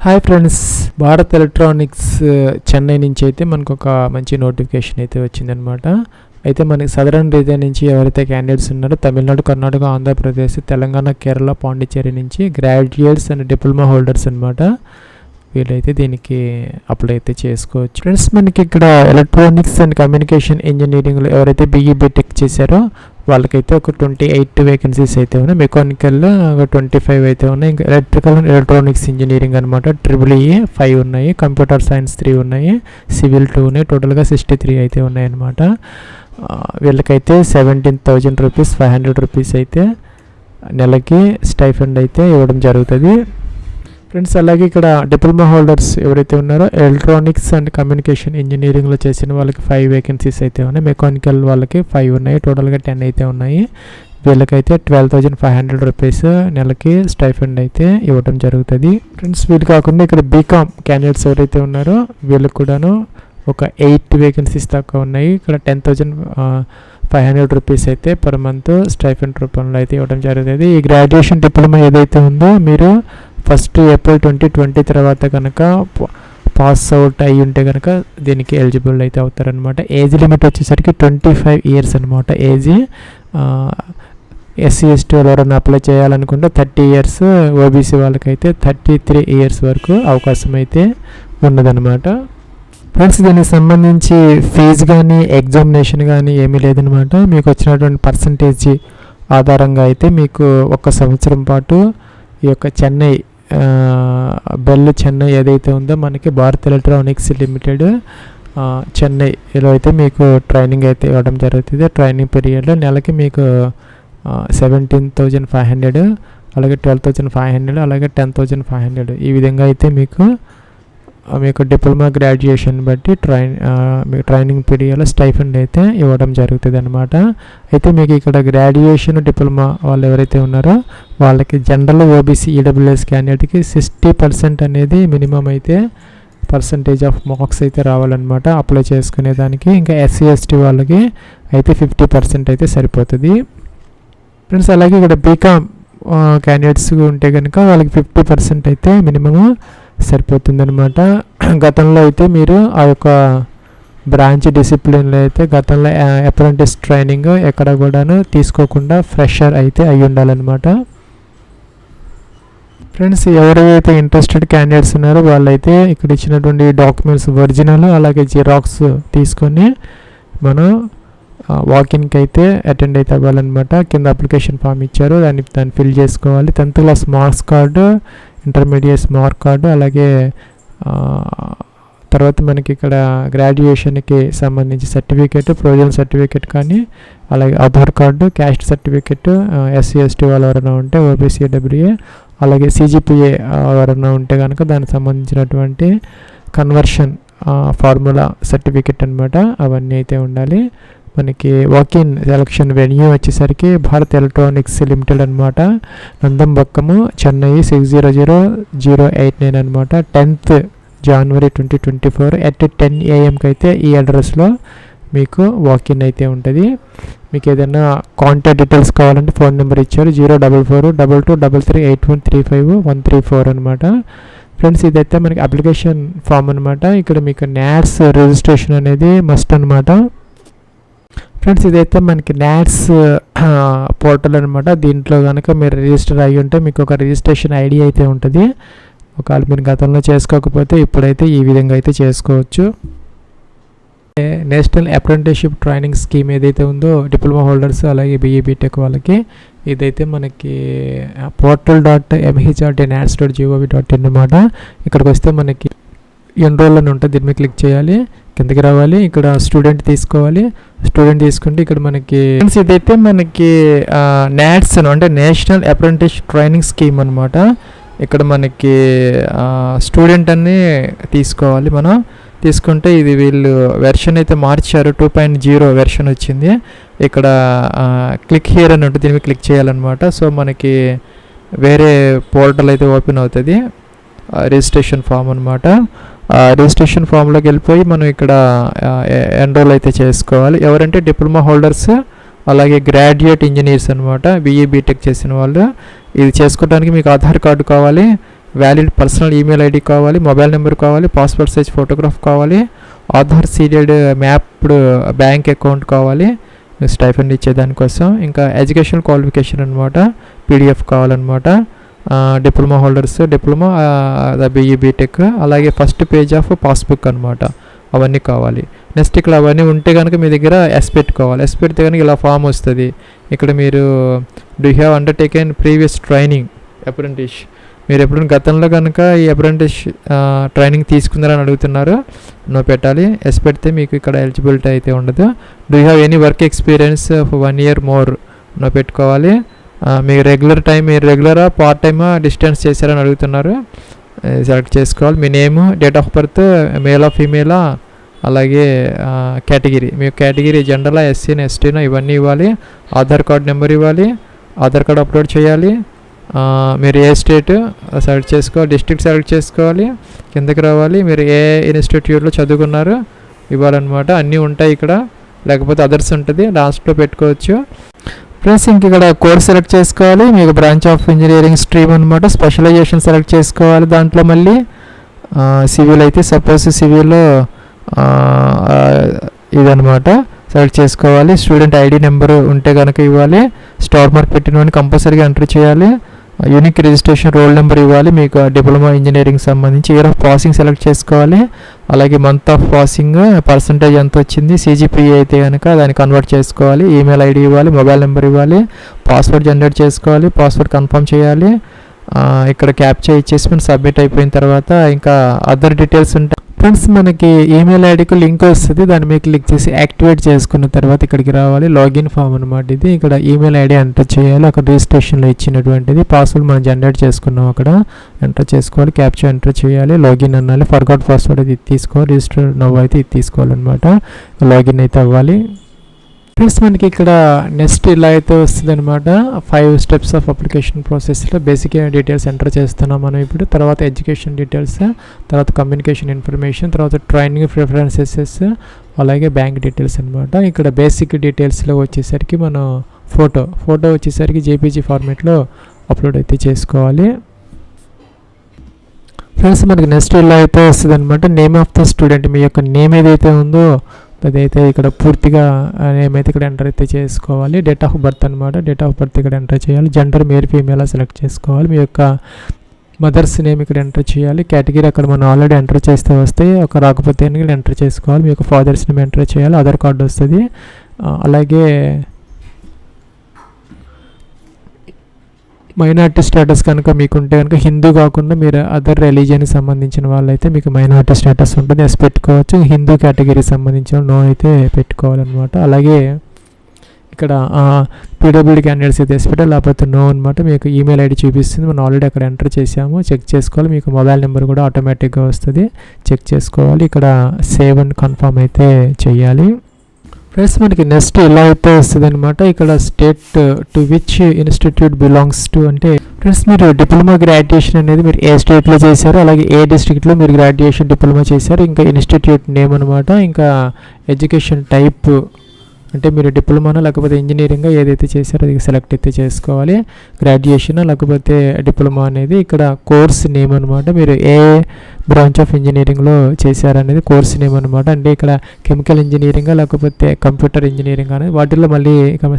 Hi friends Bharat electronics Chennai నుంచి అయితే మనకు ఒక మంచి నోటిఫికేషన్ అయితే వచ్చిందనమాట అయితే మనకి సదరన్ రీజన్ నుంచి ఎవరైతే క్యాండిడేట్స్ ఉన్నారో తమిళనాడు కర్ణాటక ఆంధ్రప్రదేశ్ తెలంగాణ కేరళ పాండిచ్చేరి నుంచి గ్రాడ్యుయేట్స్ అండ్ డిప్లొమా హోల్డర్స్ అనమాట వీళ్ళైతే దీనికి అప్లై అయితే చేసుకోవచ్చు. ఫ్రెండ్స్ మనకి ఇక్కడ ఎలక్ట్రానిక్స్ అండ్ కమ్యూనికేషన్ ఇంజనీరింగ్లో ఎవరైతే బీఈ బీటెక్ చేశారో వాళ్ళకైతే ఒక ట్వంటీ ఎయిట్ వేకెన్సీస్ అయితే ఉన్నాయి. మెకానికల్లో ఒక ట్వంటీ ఫైవ్ అయితే ఉన్నాయి. ఇంకా ఎలక్ట్రికల్ అండ్ ఎలక్ట్రానిక్స్ ఇంజనీరింగ్ అనమాట ట్రిపుల్ ఈ ఫైవ్ ఉన్నాయి. కంప్యూటర్ సైన్స్ త్రీ ఉన్నాయి. సివిల్ టూ ఉన్నాయి. టోటల్గా సిక్స్టీ త్రీ అయితే ఉన్నాయి అనమాట వీళ్ళకైతే seventeen thousand rupees five hundred rupees అయితే నెలకి స్టైఫండ్ అయితే ఇవ్వడం జరుగుతుంది. ఫ్రెండ్స్ అలాగే ఇక్కడ డిప్లొమా హోల్డర్స్ ఎవరైతే ఉన్నారో ఎలక్ట్రానిక్స్ అండ్ కమ్యూనికేషన్ ఇంజనీరింగ్లో చేసిన వాళ్ళకి ఫైవ్ వేకెన్సీస్ అయితే ఉన్నాయి. మెకానికల్ వాళ్ళకి ఫైవ్ ఉన్నాయి. టోటల్గా టెన్ అయితే ఉన్నాయి. వీళ్ళకైతే twelve thousand five hundred rupees నెలకి స్టైఫండ్ అయితే ఇవ్వడం జరుగుతుంది. ఫ్రెండ్స్ వీళ్ళు కాకుండా ఇక్కడ బీకామ్ క్యాండిడేట్స్ ఎవరైతే ఉన్నారో వీళ్ళకి కూడాను ఒక ఎయిట్ వేకెన్సీస్ దాకా ఉన్నాయి. ఇక్కడ ten thousand five hundred rupees అయితే పర్ మంత్ స్టైఫెండ్ రూపంలో అయితే ఇవ్వడం జరుగుతుంది. ఈ గ్రాడ్యుయేషన్ డిప్లొమా ఏదైతే ఉందో మీరు ఫస్ట్ ఏప్రిల్ ట్వంటీ ట్వంటీ తర్వాత కనుక పాస్ అవుట్ అయి ఉంటే కనుక దీనికి ఎలిజిబుల్ అయితే అవుతారనమాట ఏజ్ లిమిట్ వచ్చేసరికి ట్వంటీ ఫైవ్ ఇయర్స్ అనమాట ఏజ్ ఎస్సీ ఎస్టీ వాళ్ళు ఎవరైనా అప్లై చేయాలనుకుంటే థర్టీ ఇయర్స్ ఓబీసీ వాళ్ళకైతే థర్టీ త్రీ ఇయర్స్ వరకు అవకాశం అయితే ఉన్నదనమాట ఫ్రెండ్స్ దీనికి సంబంధించి ఫీజు కానీ ఎగ్జామినేషన్ కానీ ఏమీ లేదనమాట మీకు వచ్చినటువంటి పర్సంటేజ్ ఆధారంగా అయితే మీకు ఒక సంవత్సరం పాటు ఈ యొక్క చెన్నై బెల్ చెన్నై ఏదైతే ఉందో మనకి భారత్ ఎలక్ట్రానిక్స్ లిమిటెడ్ చెన్నైలో అయితే మీకు ట్రైనింగ్ అయితే ఇవ్వడం జరుగుతుంది. ట్రైనింగ్ పీరియడ్లో నెలకి మీకు సెవెంటీన్ థౌజండ్ ఫైవ్ హండ్రెడ్ అలాగే ట్వెల్వ్ థౌజండ్ ఫైవ్ హండ్రెడ్ అలాగే టెన్ థౌజండ్ ఫైవ్ హండ్రెడ్ ఈ విధంగా అయితే మీకు మీకు డిప్లొమా గ్రాడ్యుయేషన్ బట్టి ట్రైన్ మీ ట్రైనింగ్ పీరియడ్లో స్టైఫండ్ అయితే ఇవ్వడం జరుగుతుంది అనమాట అయితే మీకు ఇక్కడ గ్రాడ్యుయేషన్ డిప్లొమా వాళ్ళు ఎవరైతే ఉన్నారో వాళ్ళకి జనరల్ ఓబీసీ ఈడబ్ల్యూఎస్ క్యాండిడేట్కి సిక్స్టీ పర్సెంట్ అనేది మినిమం అయితే పర్సంటేజ్ ఆఫ్ మార్క్స్ అయితే రావాలన్నమాట. అప్లై చేసుకునే దానికి ఇంకా ఎస్సీ ఎస్టీ వాళ్ళకి అయితే ఫిఫ్టీ పర్సెంట్ అయితే సరిపోతుంది. ఫ్రెండ్స్ అలాగే ఇక్కడ బీకామ్ క్యాండిడేట్స్ ఉంటే కనుక వాళ్ళకి ఫిఫ్టీ పర్సెంట్ అయితే మినిమము సరిపోతుందనమాట గతంలో అయితే మీరు ఆ యొక్క బ్రాంచ్ డిసిప్లిన్లో అయితే గతంలో అప్రెంటిస్ ట్రైనింగ్ ఎక్కడ కూడాను తీసుకోకుండా ఫ్రెషర్ అయితే అయి ఉండాలన్నమాట. ఫ్రెండ్స్ ఎవరైతే ఇంట్రెస్టెడ్ క్యాండిడేట్స్ ఉన్నారో వాళ్ళైతే ఇక్కడ ఇచ్చినటువంటి డాక్యుమెంట్స్ ఒరిజినల్ అలాగే జిరాక్స్ తీసుకొని మనం వాకిన్కి అయితే అటెండ్ అయితే అవ్వాలన్నమాట. కింద అప్లికేషన్ ఫామ్ ఇచ్చారు దాన్ని దాన్ని ఫిల్ చేసుకోవాలి. Tenth class marks card intermediate mark card అలాగే తర్వాత మనకి ఇక్కడ గ్రాడ్యుయేషన్కి సంబంధించి సర్టిఫికేట్ ప్రొవిజనల్ సర్టిఫికేట్ కానీ అలాగే Aadhaar card caste certificate SC ST వాళ్ళు ఎవరైనా ఉంటే ఓబీసీ డబ్ల్యూఏ అలాగే సీజీపీఏ ఎవరైనా ఉంటే కనుక దానికి సంబంధించినటువంటి కన్వర్షన్ ఫార్ములా సర్టిఫికేట్ అనమాట అవన్నీ అయితే ఉండాలి. మనకి వాకిన్ సెలక్షన్ వెన్యూ వచ్చేసరికి భారత్ ఎలక్ట్రానిక్స్ లిమిటెడ్ అనమాట Nandambakkam Chennai six zero zero zero eight nine అనమాట tenth January twenty twenty four at ten ఏఎంకి అయితే ఈ అడ్రస్లో మీకు వాకిన్ అయితే ఉంటుంది. మీకు ఏదైనా కాంటాక్ట్ డీటెయిల్స్ కావాలంటే ఫోన్ నెంబర్ ఇచ్చారు. Zero double four double two double three eight one three five one three four అనమాట ఫ్రెండ్స్ ఇదైతే మనకి అప్లికేషన్ ఫామ్ అనమాట ఇక్కడ మీకు న్యాట్స్ రిజిస్ట్రేషన్ అనేది మస్ట్ అనమాట ఫ్రెండ్స్ ఇదైతే మనకి నాట్స్ పోర్టల్ అనమాట దీంట్లో కనుక మీరు రిజిస్టర్ అయ్యి ఉంటే మీకు ఒక రిజిస్ట్రేషన్ ఐడి అయితే ఉంటుంది. ఒకవేళ మీరు గతంలో చేసుకోకపోతే ఇప్పుడైతే ఈ విధంగా అయితే చేసుకోవచ్చు. నేషనల్ అప్రెంటిస్షిప్ ట్రైనింగ్ స్కీమ్ ఏదైతే ఉందో డిప్లొమా హోల్డర్స్ అలాగే బీఈ బీటెక్ వాళ్ళకి ఇదైతే మనకి portal dot MH dot NATS dot GOV dot in అనమాట ఇక్కడికి వస్తే మనకి ఎన్రోల్ అని ఉంటుంది. దీని మీద క్లిక్ చేయాలి. కిందకి రావాలి. ఇక్కడ స్టూడెంట్ తీసుకోవాలి. స్టూడెంట్ తీసుకుంటే ఇక్కడ మనకి ఇదైతే మనకి నాట్స్ అంటే నేషనల్ అప్రెంటిస్ ట్రైనింగ్ స్కీమ్ అనమాట ఇక్కడ మనకి స్టూడెంట్ అన్ని తీసుకోవాలి మనం. తీసుకుంటే ఇది వీళ్ళు వెర్షన్ అయితే మార్చారు. టూ పాయింట్ జీరో వెర్షన్ వచ్చింది. ఇక్కడ క్లిక్ హియర్ అని ఉంటుంది. దీనికి క్లిక్ చేయాలన్నమాట. సో మనకి వేరే పోర్టల్ అయితే ఓపెన్ అవుతుంది. రిజిస్ట్రేషన్ ఫామ్ అనమాట రిజిస్ట్రేషన్ ఫామ్లోకి వెళ్ళిపోయి మనం ఇక్కడ ఎన్రోల్ అయితే చేసుకోవాలి. ఎవరంటే డిప్లొమా హోల్డర్స్ అలాగే గ్రాడ్యుయేట్ ఇంజనీర్స్ అనమాట బీఈ బీటెక్ చేసిన వాళ్ళు. ఇది చేసుకోవడానికి మీకు ఆధార్ కార్డు కావాలి వ్యాలిడ్ పర్సనల్ ఈమెయిల్ ఐడి కావాలి మొబైల్ నెంబర్ కావాలి పాస్పోర్ట్ సైజ్ ఫోటోగ్రాఫ్ కావాలి Aadhaar seeded mapped bank account కావాలి స్టైఫండ్ ఇచ్చే దానికోసం ఇంకా ఎడ్యుకేషనల్ క్వాలిఫికేషన్ అనమాట పీడిఎఫ్ కావాలన్నమాట. Diploma holders diploma BE BTech అలాగే ఫస్ట్ పేజ్ ఆఫ్ పాస్బుక్ అనమాట అవన్నీ కావాలి. నెక్స్ట్ ఇక్కడ అవన్నీ ఉంటే కనుక మీ దగ్గర ఎస్ పెట్టుకోవాలి. ఎస్ పెడితే కనుక ఇలా ఫామ్ వస్తుంది. ఇక్కడ మీరు do have undertaken previous training apprentice మీరు ఎప్పుడు గతంలో కనుక ఈ అప్రెంటిస్ ట్రైనింగ్ తీసుకున్నారని అడుగుతున్నారు నో పెట్టాలి. ఎస్ పెడితే మీకు ఇక్కడ ఎలిజిబిలిటీ అయితే ఉండదు. Do have any work experience of one year more no పెట్టుకోవాలి. మీకు మీరు రెగ్యులర్ టైం మీరు రెగ్యులరా పార్ట్ టైమా డిస్టెన్స్ చేశారని అడుగుతున్నారు. సెలెక్ట్ చేసుకోవాలి. మీ నేమ్ డేట్ ఆఫ్ బర్త్ మేలా ఫీమేలా అలాగే కేటగిరీ మీ కేటగిరీ జెండర్లా ఎస్సీనా ఎస్టీనా ఇవన్నీ ఇవ్వాలి. ఆధార్ కార్డ్ నెంబర్ ఇవ్వాలి. ఆధార్ కార్డ్ అప్లోడ్ చేయాలి. మీరు ఏ స్టేట్ సెలెక్ట్ చేసుకోవాలి. డిస్ట్రిక్ట్ సెలెక్ట్ చేసుకోవాలి. కిందకి రావాలి. మీరు ఏ ఇన్స్టిట్యూట్లో చదువుకున్నారు ఇవ్వాలన్నమాట. అన్నీ ఉంటాయి ఇక్కడ. లేకపోతే అదర్స్ ఉంటుంది. లాస్ట్లో పెట్టుకోవచ్చు. ఫ్రెండ్స్ ఇంక ఇక్కడ కోర్స్ సెలెక్ట్ చేసుకోవాలి. మీకు బ్రాంచ్ ఆఫ్ ఇంజనీరింగ్ స్ట్రీమ్ అనమాట స్పెషలైజేషన్ సెలెక్ట్ చేసుకోవాలి దాంట్లో మళ్ళీ. సివిల్ అయితే సపోజ్ సివిల్లో ఇదనమాట సెలెక్ట్ చేసుకోవాలి. స్టూడెంట్ ఐడి నెంబర్ ఉంటే కనుక ఇవ్వాలి. స్టార్ మార్క్ పెట్టినవన్నీ కంపల్సరీగా ఎంటర్ చేయాలి. యూనిక్ రిజిస్ట్రేషన్ రోల్ నెంబర్ ఇవ్వాలి మీకు డిప్లొమా ఇంజనీరింగ్ సంబంధించి ఇయర్ ఆఫ్ పాసింగ్ సెలెక్ట్ చేసుకోవాలి. అలాగే మంత్ ఆఫ్ పాసింగ్ పర్సంటేజ్ ఎంత వచ్చింది సీజీపీఏ అయితే కనుక దాన్ని కన్వర్ట్ చేసుకోవాలి. ఈమెయిల్ ఐడి ఇవ్వాలి మొబైల్ నెంబర్ ఇవ్వాలి పాస్వర్డ్ జనరేట్ చేసుకోవాలి పాస్వర్డ్ కన్ఫర్మ్ చేయాలి. ఇక్కడ క్యాప్చర్ ఇచ్చేసి మనం సబ్మిట్ అయిపోయిన తర్వాత ఇంకా అదర్ డీటెయిల్స్ ఉంటాయి. ఫ్రెండ్స్ మనకి ఈమెయిల్ ఐడికి లింక్ వస్తుంది. దాన్ని మీరు క్లిక్ చేసి యాక్టివేట్ చేసుకున్న తర్వాత ఇక్కడికి రావాలి. లాగిన్ ఫామ్ అనమాట ఇది. ఇక్కడ ఈమెయిల్ ఐడి ఎంటర్ చేయాలి. అక్కడ రిజిస్ట్రేషన్లో ఇచ్చినటువంటిది. పాస్వర్డ్ మనం జనరేట్ చేసుకున్నాం అక్కడ. ఎంటర్ చేసుకోవాలి. క్యాప్చర్ ఎంటర్ చేయాలి. లాగిన్ అనాలి. ఫర్గాట్ పాస్వర్డ్ అది తీసుకోవాలి. రిజిస్టర్ నవ్వు అయితే ఇది తీసుకోవాలన్నమాట. లాగిన్ అయితే అవ్వాలి. ఫ్రెండ్స్ మనకి ఇక్కడ నెక్స్ట్ ఇలా అయితే వస్తుంది అనమాట ఫైవ్ స్టెప్స్ ఆఫ్ అప్లికేషన్ ప్రాసెస్లో బేసిక్ డీటెయిల్స్ ఎంటర్ చేస్తున్నాం మనం ఇప్పుడు. తర్వాత ఎడ్యుకేషన్ డీటెయిల్స్ తర్వాత కమ్యూనికేషన్ ఇన్ఫర్మేషన్ తర్వాత ట్రైనింగ్ ప్రిఫరెన్సెస్ అలాగే బ్యాంక్ డీటెయిల్స్ అనమాట ఇక్కడ బేసిక్ డీటెయిల్స్లో వచ్చేసరికి మనం ఫోటో ఫోటో వచ్చేసరికి జేపీజీ ఫార్మేట్లో అప్లోడ్ అయితే చేసుకోవాలి. ఫ్రెండ్స్ మనకి నెక్స్ట్ ఇలా అయితే వస్తుంది అనమాట నేమ్ ఆఫ్ ద స్టూడెంట్ మీ యొక్క నేమ్ ఏదైతే ఉందో అదైతే ఇక్కడ పూర్తిగా నేమ్ ఇక్కడ ఎంటర్ అయితే చేసుకోవాలి డేట్ ఆఫ్ బర్త్ అనమాట డేట్ ఆఫ్ బర్త్ ఇక్కడ ఎంటర్ చేయాలి. జెండర్ మేల్ ఫీమేల్ సెలెక్ట్ చేసుకోవాలి. మీ యొక్క మదర్స్ నేమ్ ఇక్కడ ఎంటర్ చేయాలి. కేటగిరీ అక్కడ మనం ఆల్రెడీ ఎంటర్ చేస్తే వస్తే ఒక రాకపోతే ఇక్కడ ఎంటర్ చేసుకోవాలి. మీ యొక్క ఫాదర్స్ నేమ్ ఎంటర్ చేయాలి. ఆధార్ కార్డు వస్తుంది. అలాగే మైనార్టీ స్టేటస్ కనుక మీకుంటే కనుక హిందూ కాకుండా మీరు అదర్ రిలీజియన్కి సంబంధించిన వాళ్ళైతే మీకు మైనార్టీ స్టేటస్ ఉంటుంది. ఎస్ పెట్టుకోవచ్చు. హిందూ కేటగిరీకి సంబంధించిన నో అయితే పెట్టుకోవాలన్నమాట. అలాగే ఇక్కడ పీడబ్ల్యూడీ క్యాండిడేట్స్ అయితే ఎస్ పెట్టాలి. లేకపోతే నో అనమాట మీకు ఈమెయిల్ ఐడి చూపిస్తుంది. మనం ఆల్రెడీ అక్కడ ఎంటర్ చేసాము చెక్ చేసుకోవాలి. మీకు మొబైల్ నెంబర్ కూడా ఆటోమేటిక్గా వస్తుంది. చెక్ చేసుకోవాలి. ఇక్కడ సేవ్ అండ్ కన్ఫర్మ్ అయితే చేయాలి. ఫ్రెండ్స్ మనకి నెక్స్ట్ ఇలా అయితే వస్తుంది అనమాట ఇక్కడ state to which institute belongs to అంటే ఫ్రెండ్స్ మీరు డిప్లొమా గ్రాడ్యుయేషన్ అనేది మీరు ఏ స్టేట్లో చేశారు? అలాగే ఏ డిస్ట్రిక్ట్లో మీరు గ్రాడ్యుయేషన్ డిప్లొమా చేశారు? ఇంకా ఇన్స్టిట్యూట్ నేమ్ అనమాట ఇంకా ఎడ్యుకేషన్ టైప్ అంటే మీరు డిప్లొమానో లేకపోతే ఇంజనీరింగ్ ఏదైతే చేశారో అది సెలెక్ట్ అయితే చేసుకోవాలి. గ్రాడ్యుయేషన్ లేకపోతే డిప్లొమా అనేది ఇక్కడ కోర్స్ నేమ్ అనమాట మీరు ఏ బ్రాంచ్ ఆఫ్ ఇంజనీరింగ్లో చేశారనేది కోర్స్ నేమ్ అనమాట అంటే ఇక్కడ కెమికల్ ఇంజనీరింగ్ లేకపోతే కంప్యూటర్ ఇంజనీరింగ్ అనేది వాటిల్లో మళ్ళీ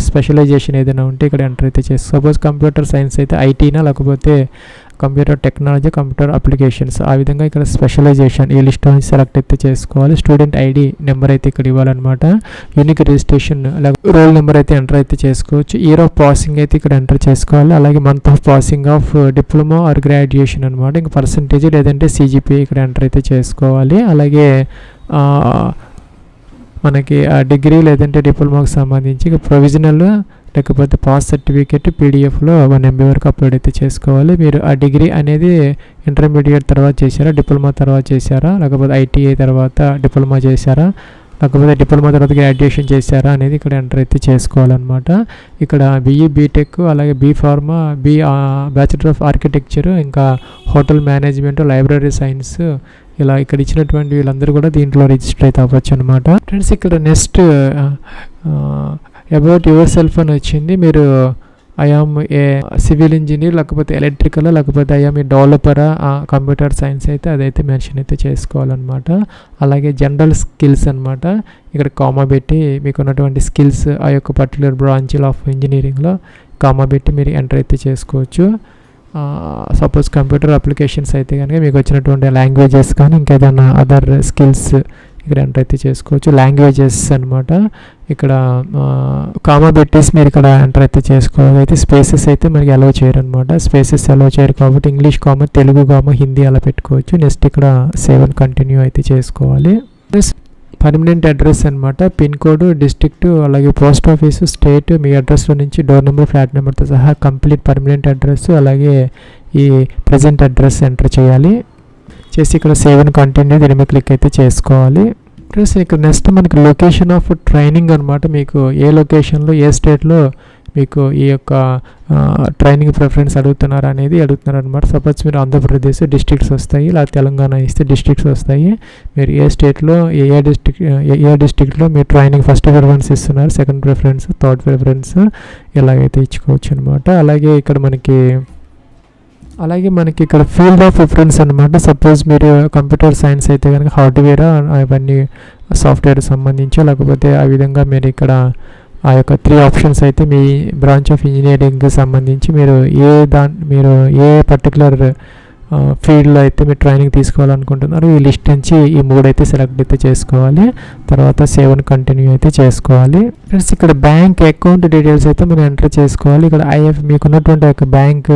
స్పెషలైజేషన్ ఏదైనా ఉంటే ఇక్కడ ఎంటర్ అయితే చేసుకో. సపోజ్ కంప్యూటర్ సైన్స్ అయితే ఐటీనా లేకపోతే కంప్యూటర్ టెక్నాలజీ కంప్యూటర్ అప్లికేషన్స్ ఆ విధంగా ఇక్కడ స్పెషలైజేషన్ ఈ లిస్ట్ నుంచి సెలెక్ట్ అయితే చేసుకోవాలి. స్టూడెంట్ ఐడి నెంబర్ అయితే ఇక్కడ ఇవ్వాలన్నమాట. యూనిక్ రిజిస్ట్రేషన్ రోల్ నెంబర్ అయితే ఎంటర్ అయితే చేసుకోవచ్చు. ఇయర్ ఆఫ్ పాసింగ్ అయితే ఇక్కడ ఎంటర్ చేసుకోవాలి. అలాగే month of passing of diploma or graduation అనమాట ఇంకా పర్సంటేజ్ లేదంటే సిజిపి ఇక్కడ ఎంటర్ అయితే చేసుకోవాలి. అలాగే మనకి ఆ డిగ్రీ లేదంటే డిప్లొమాకి సంబంధించి ప్రొవిజనల్ లేకపోతే పాస్ సర్టిఫికేట్ పీడిఎఫ్లో వన్ ఎంబీ వరకు అప్లోడ్ అయితే చేసుకోవాలి. మీరు ఆ డిగ్రీ అనేది ఇంటర్మీడియట్ తర్వాత చేశారా డిప్లొమా తర్వాత చేశారా లేకపోతే ఐటీఐ తర్వాత డిప్లొమా చేశారా లేకపోతే డిప్లొమా తర్వాత గ్రాడ్యుయేషన్ చేశారా అనేది ఇక్కడ ఎంటర్ అయితే చేసుకోవాలన్నమాట. ఇక్కడ బీఈ బీటెక్ అలాగే B pharma B bachelor of architecture ఇంకా హోటల్ మేనేజ్మెంట్ లైబ్రరీ సైన్స్ ఇలా ఇక్కడ ఇచ్చినటువంటి వీళ్ళందరూ కూడా దీంట్లో రిజిస్టర్ అయితే అవ్వచ్చు అనమాట ఫ్రెండ్స్ ఇక్కడ నెక్స్ట్ అబౌట్ యువర్ సెల్ఫ్ అని వచ్చింది. మీరు I am a civil engineer లేకపోతే ఎలక్ట్రికల్ లేకపోతే ఐఆమ్ ఏ డెవలపరా కంప్యూటర్ సైన్స్ అయితే అదైతే మెన్షన్ అయితే చేసుకోవాలన్నమాట. అలాగే జనరల్ స్కిల్స్ అనమాట ఇక్కడ కామా పెట్టి మీకు ఉన్నటువంటి స్కిల్స్ ఆ యొక్క పర్టికులర్ బ్రాంచ్లో ఆఫ్ ఇంజనీరింగ్లో కామా పెట్టి మీరు ఎంటర్ అయితే చేసుకోవచ్చు. సపోజ్ కంప్యూటర్ అప్లికేషన్స్ అయితే కనుక మీకు వచ్చినటువంటి లాంగ్వేజెస్ కానీ ఇంకేదైనా అదర్ స్కిల్స్ ఇక్కడ ఎంటర్ అయితే చేసుకోవచ్చు. లాంగ్వేజెస్ అనమాట ఇక్కడ కామా పెట్టేసి మీరు ఇక్కడ ఎంటర్ అయితే చేసుకోవాలి. అయితే స్పేసెస్ అయితే మనకి అలౌ చేయరు అనమాట స్పేసెస్ అలౌ చేయరు కాబట్టి English comma Telugu comma Hindi అలా పెట్టుకోవచ్చు. నెక్స్ట్ ఇక్కడ సేవ్ కంటిన్యూ అయితే చేసుకోవాలి. ప్లస్ పర్మనెంట్ అడ్రస్ అనమాట పిన్ కోడ్ డిస్ట్రిక్ట్ అలాగే పోస్ట్ ఆఫీసు స్టేట్ మీ అడ్రస్లో నుంచి డోర్ నెంబర్ ఫ్లాట్ నెంబర్తో సహా కంప్లీట్ పర్మనెంట్ అడ్రస్ అలాగే ఈ ప్రజెంట్ అడ్రస్ ఎంటర్ చేయాలి. చేసి ఇక్కడ సేవ్ అండ్ కంటిన్యూ దీని మీద క్లిక్ అయితే చేసుకోవాలి. ఫ్రెండ్స్ ఇక్కడ నెక్స్ట్ మనకి లొకేషన్ ఆఫ్ ట్రైనింగ్ అనమాట మీకు ఏ లొకేషన్లో ఏ స్టేట్లో మీకు ఈ యొక్క ట్రైనింగ్ ప్రిఫరెన్స్ అడుగుతున్నారు అనేది అడుగుతున్నారు అనమాట సపోజ్ మీరు ఆంధ్రప్రదేశ్ డిస్ట్రిక్ట్స్ వస్తాయి ఇలా తెలంగాణ ఇస్తే డిస్ట్రిక్ట్స్ వస్తాయి. మీరు ఏ స్టేట్లో ఏ ఏ డిస్ట్రిక్ట్ ఏ డిస్ట్రిక్ట్లో మీరు ట్రైనింగ్ ఫస్ట్ ప్రిఫరెన్స్ ఇస్తున్నారు సెకండ్ ప్రిఫరెన్స్ థర్డ్ ప్రిఫరెన్స్ ఇలాగైతే ఇచ్చుకోవచ్చు అనమాట అలాగే ఇక్కడ మనకి అలాగే మనకి ఇక్కడ ఫీల్డ్ ఆఫ్ ప్రిఫరెన్స్ అనమాట సపోజ్ మీరు కంప్యూటర్ సైన్స్ అయితే కనుక హార్డ్వేర్ అవన్నీ సాఫ్ట్వేర్ సంబంధించి లేకపోతే ఆ విధంగా మీరు ఇక్కడ ఆ యొక్క త్రీ ఆప్షన్స్ అయితే మీ బ్రాంచ్ ఆఫ్ ఇంజనీరింగ్కి సంబంధించి మీరు ఏ దా మీరు ఏ పర్టికులర్ ఫీల్డ్లో అయితే మీరు ట్రైనింగ్ తీసుకోవాలనుకుంటున్నారు ఈ లిస్ట్ నుంచి ఈ మూడు అయితే సెలెక్ట్ అయితే చేసుకోవాలి. తర్వాత సేవన్ కంటిన్యూ అయితే చేసుకోవాలి. ఫ్రెండ్స్ ఇక్కడ బ్యాంక్ అకౌంట్ డీటెయిల్స్ అయితే మనం ఎంటర్ చేసుకోవాలి. ఇక్కడ ఐఎఫ్ మీకు ఉన్నటువంటి యొక్క బ్యాంక్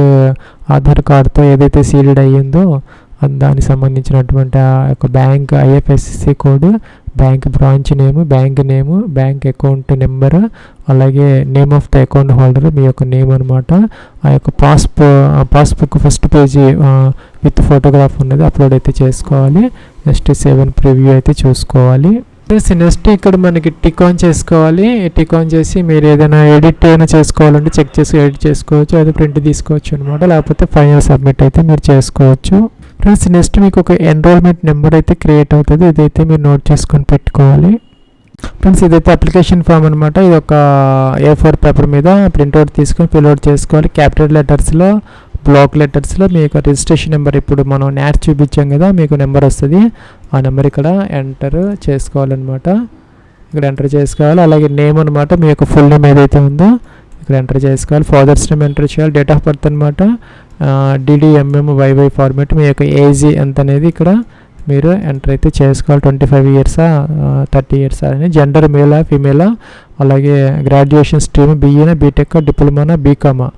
ఆధార్ కార్డ్తో ఏదైతే సీల్డ్ అయ్యిందో దానికి సంబంధించినటువంటి ఆ యొక్క bank IFSC code bank branch name bank name bank account number అలాగే name of the account holder మీ యొక్క నేమ్ అనమాట ఆ యొక్క పాస్బు passbook first page with photograph ఉన్నది అప్లోడ్ అయితే చేసుకోవాలి నెక్స్ట్ సెవెన్ ప్రివ్యూ అయితే చూసుకోవాలి. ప్లస్ నెక్స్ట్ ఇక్కడ మనకి టిక్ ఆన్ చేసుకోవాలి. టిక్ ఆన్ చేసి మీరు ఏదైనా ఎడిట్ అయినా చేసుకోవాలంటే చెక్ చేసి ఎడిట్ చేసుకోవచ్చు. అది ప్రింట్ తీసుకోవచ్చు అనమాట లేకపోతే ఫైనల్ సబ్మిట్ అయితే మీరు చేసుకోవచ్చు. ఫ్రెండ్స్ నెక్స్ట్ మీకు ఒక ఎన్రోల్మెంట్ నెంబర్ అయితే క్రియేట్ అవుతుంది. ఇదైతే మీరు నోట్ చేసుకొని పెట్టుకోవాలి. ఫ్రెండ్స్ ఇదైతే అప్లికేషన్ ఫామ్ అనమాట ఇది ఒక ఏ ఫోర్ పేపర్ మీద ప్రింట్అవుట్ తీసుకొని ఫిల్అవుట్ చేసుకోవాలి. క్యాపిటల్ లెటర్స్లో బ్లాక్ లెటర్స్లో మీ యొక్క రిజిస్ట్రేషన్ నెంబర్ ఇప్పుడు మనం న్యాట్ చూపించాం కదా మీకు నెంబర్ వస్తుంది. ఆ నెంబర్ ఇక్కడ ఎంటర్ చేసుకోవాలన్నమాట. ఇక్కడ ఎంటర్ చేసుకోవాలి. అలాగే నేమ్ అనమాట మీ యొక్క ఫుల్ నేమ్ ఏదైతే ఉందో ఇక్కడ ఎంటర్ చేసుకోవాలి. ఫాదర్స్ నేమ్ ఎంటర్ చేయాలి. డేట్ ఆఫ్ బర్త్ అనమాట డిడిఎంఎం వైవై ఫార్మేట్ మీ యొక్క ఏజ్ ఎంత అనేది ఇక్కడ మీరు ఎంటర్ అయితే చేసుకోవాలి. ట్వంటీ ఫైవ్ ఇయర్సా థర్టీ ఇయర్సా అని జెండర్ మేలా ఫీమేలా అలాగే గ్రాడ్యుయేషన్ స్ట్రీమ్ బీఏనా బీటెక్ డిప్లొమానా బీకామా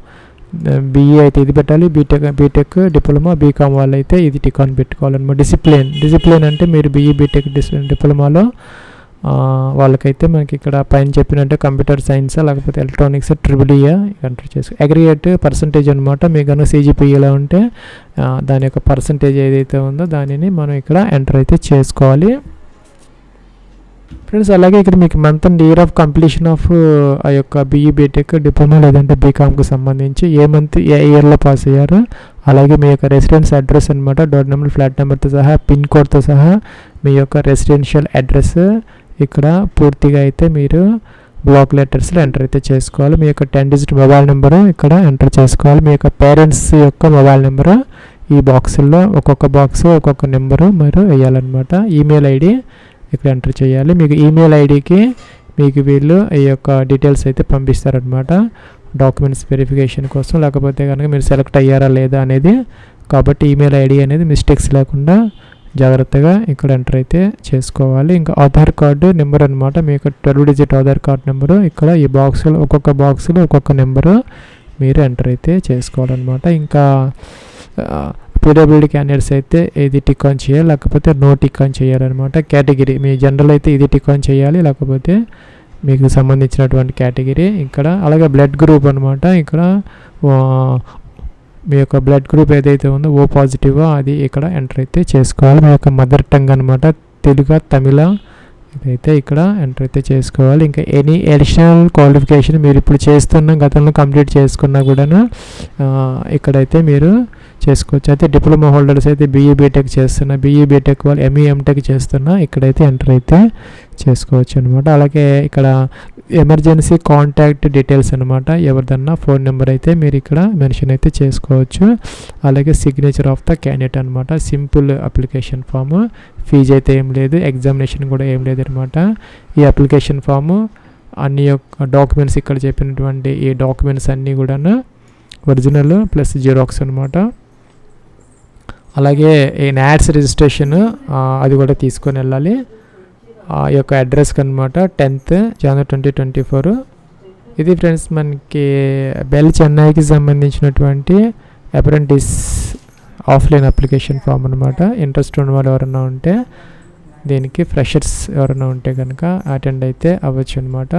బీఏ అయితే ఇది పెట్టాలి బీటెక్ బీటెక్ డిప్లొమా బీకామ్ వాళ్ళు అయితే ఇది టికాన్ పెట్టుకోవాలన్నమాట. డిసిప్లిన్ డిసిప్లిన్ అంటే మీరు బీఈ బీటెక్ డిస్ డిప్లొమాలో వాళ్ళకైతే మనకి ఇక్కడ పైన చెప్పినట్టే కంప్యూటర్ సైన్స్ లేకపోతే ఎలక్ట్రానిక్స్ ట్రిపుల్ e ఇయా ఎంటర్ చేసు అగ్రిగేట్ పర్సంటేజ్ అనమాట మీకు కనుక సీజీపీఏలో ఉంటే దాని యొక్క పర్సంటేజ్ ఏదైతే ఉందో దానిని మనం ఇక్కడ ఎంటర్ అయితే చేసుకోవాలి. ఫ్రెండ్స్ అలాగే ఇక్కడ మీకు month and year of completion of ఆ యొక్క బీఈ బీటెక్ డిప్లొమా లేదంటే బీకామ్కి సంబంధించి ఏ మంత్ ఏ ఇయర్లో పాస్ అయ్యారు? అలాగే మీ యొక్క రెసిడెన్స్ అడ్రస్ అనమాట డోర్ నెంబర్ ఫ్లాట్ నెంబర్తో సహా పిన్ కోడ్తో సహా మీ యొక్క రెసిడెన్షియల్ అడ్రస్ ఇక్కడ పూర్తిగా అయితే మీరు బ్లాక్ లెటర్స్లో ఎంటర్ అయితే చేసుకోవాలి. మీ యొక్క టెన్ డిజిట్ మొబైల్ నెంబరు ఇక్కడ ఎంటర్ చేసుకోవాలి. మీ యొక్క పేరెంట్స్ యొక్క మొబైల్ నెంబరు ఈ బాక్సుల్లో ఒక్కొక్క బాక్స్ ఒక్కొక్క నెంబరు మీరు వేయాలన్నమాట. ఈమెయిల్ ఐడి ఇక్కడ ఎంటర్ చేయాలి. మీకు ఈమెయిల్ ఐడికి మీకు వీళ్ళు ఈ యొక్క డీటెయిల్స్ అయితే పంపిస్తారనమాట డాక్యుమెంట్స్ వెరిఫికేషన్ కోసం. లేకపోతే కనుక మీరు సెలెక్ట్ అయ్యారా లేదా అనేది. కాబట్టి ఈమెయిల్ ఐడి అనేది మిస్టేక్స్ లేకుండా జాగ్రత్తగా ఇక్కడ ఎంటర్ అయితే చేసుకోవాలి. ఇంకా ఆధార్ కార్డు నెంబర్ అనమాట మీ యొక్క twelve digit Aadhaar card number ఇక్కడ ఈ బాక్సులు ఒక్కొక్క బాక్స్లో ఒక్కొక్క నెంబరు మీరు ఎంటర్ అయితే చేసుకోవాలన్నమాట. ఇంకా పీడబ్ల్యూడి క్యాండిడేట్స్ అయితే ఇది టిక్ ఆన్ చేయాలి లేకపోతే నో టిక్ ఆన్ చేయాలన్నమాట కేటగిరీ మీ జనరల్ అయితే ఇది టిక్ ఆన్ చేయాలి లేకపోతే మీకు సంబంధించినటువంటి కేటగిరీ ఇక్కడ అలాగే బ్లడ్ గ్రూప్ అనమాట ఇక్కడ మీ యొక్క బ్లడ్ గ్రూప్ ఏదైతే ఉందో ఓ పాజిటివ్ అది ఇక్కడ ఎంటర్ అయితే చేసుకోవాలి. మీ యొక్క మదర్ టంగ్ అనమాట తెలుగు తమిళ ఇదైతే ఇక్కడ ఎంటర్ అయితే చేసుకోవాలి. ఇంకా ఎనీ అడిషనల్ క్వాలిఫికేషన్ మీరు ఇప్పుడు చేస్తున్న గతంలో కంప్లీట్ చేసుకున్నా కూడా ఇక్కడైతే మీరు చేసుకోవచ్చు. అయితే డిప్లొమా హోల్డర్స్ అయితే బీఈ బీటెక్ చేస్తున్న బీఈ బీటెక్ వాళ్ళు ఎంఈ ఎంటెక్ చేస్తున్నా ఇక్కడైతే ఎంటర్ అయితే చేసుకోవచ్చు అనమాట అలాగే ఇక్కడ ఎమర్జెన్సీ కాంటాక్ట్ డీటెయిల్స్ అనమాట ఎవరిదన్నా ఫోన్ నెంబర్ అయితే మీరు ఇక్కడ మెన్షన్ అయితే చేసుకోవచ్చు. అలాగే సిగ్నేచర్ ఆఫ్ ద క్యాండిడేట్ అనమాట సింపుల్ అప్లికేషన్ ఫామ్ ఫీజు అయితే ఏం లేదు ఎగ్జామినేషన్ కూడా ఏం లేదనమాట ఈ అప్లికేషన్ ఫాము అన్ని యొక్క డాక్యుమెంట్స్ ఇక్కడ చెప్పినటువంటి ఈ డాక్యుమెంట్స్ అన్నీ కూడా ఒరిజినల్ ప్లస్ జిరాక్స్ అనమాట అలాగే ఈ యాడ్స్ రిజిస్ట్రేషన్ అది కూడా తీసుకొని వెళ్ళాలి. ఆ యొక్క అడ్రస్కి అనమాట tenth January twenty twenty four. ఇది ఫ్రెండ్స్ మనకి బెల్ చెన్నైకి సంబంధించినటువంటి అప్రెంటిస్ ఆఫ్లైన్ అప్లికేషన్ ఫామ్ అనమాట ఇంట్రెస్ట్ ఉన్న వాళ్ళు ఎవరైనా ఉంటే దీనికి ఫ్రెషర్స్ ఎవరైనా ఉంటే కనుక అటెండ్ అయితే అవ్వచ్చు అనమాట